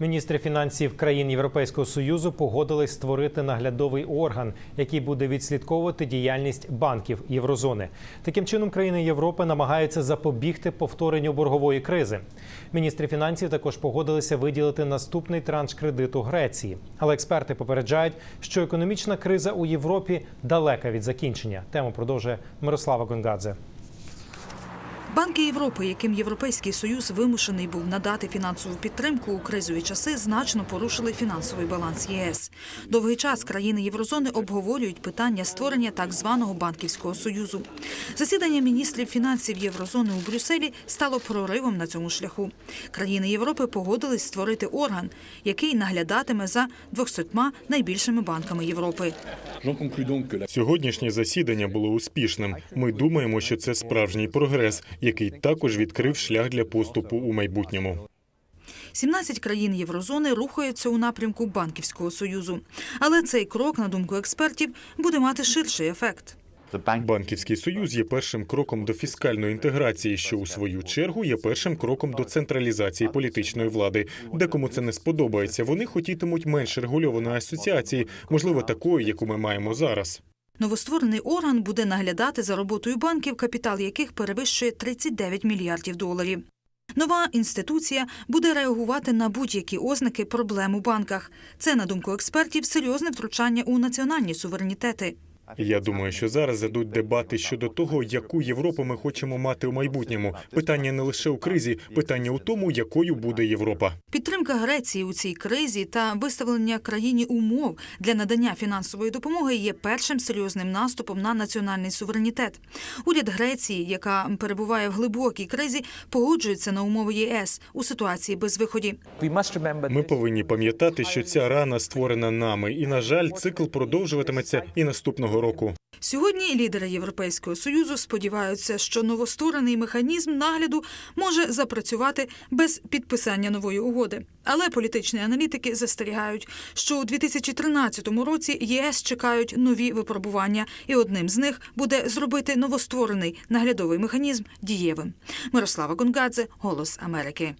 Міністри фінансів країн Європейського союзу погодились створити наглядовий орган, який буде відслідковувати діяльність банків єврозони. Таким чином, країни Європи намагаються запобігти повторенню боргової кризи. Міністри фінансів також погодилися виділити наступний транш кредиту Греції. Але експерти попереджають, що економічна криза у Європі далека від закінчення. Тему продовжує Мирослава Гонгадзе. Банки Європи, яким Європейський Союз вимушений був надати фінансову підтримку у кризові часи, значно порушили фінансовий баланс ЄС. Довгий час країни Єврозони обговорюють питання створення так званого банківського союзу. Засідання міністрів фінансів Єврозони у Брюсселі стало проривом на цьому шляху. Країни Європи погодились створити орган, який наглядатиме за 200 найбільшими банками Європи. Сьогоднішнє засідання було успішним. Ми думаємо, що це справжній прогрес, який також відкрив шлях для поступу у майбутньому. 17 країн Єврозони рухаються у напрямку банківського союзу. Але цей крок, на думку експертів, буде мати ширший ефект. Банківський союз є першим кроком до фіскальної інтеграції, що у свою чергу є першим кроком до централізації політичної влади. Декому це не сподобається. Вони хотітимуть менш регульованої асоціації, можливо, такої, яку ми маємо зараз. Новостворений орган буде наглядати за роботою банків, капітал яких перевищує 39 мільярдів доларів. Нова інституція буде реагувати на будь-які ознаки проблем у банках. Це, на думку експертів, серйозне втручання у національні суверенітети. Я думаю, що зараз ідуть дебати щодо того, яку Європу ми хочемо мати у майбутньому. Питання не лише у кризі, питання у тому, якою буде Європа. Підтримка Греції у цій кризі та виставлення країні умов для надання фінансової допомоги є першим серйозним наступом на національний суверенітет. Уряд Греції, яка перебуває в глибокій кризі, погоджується на умови ЄС у ситуації безвиході. Ми повинні пам'ятати, що ця рана створена нами, і на жаль, цикл продовжуватиметься і наступного року. Сьогодні лідери Європейського союзу сподіваються, що новостворений механізм нагляду може запрацювати без підписання нової угоди. Але політичні аналітики застерігають, що у 2013 році ЄС чекають нові випробування, і одним з них буде зробити новостворений наглядовий механізм дієвим. Мирослава Гонгадзе, Голос Америки.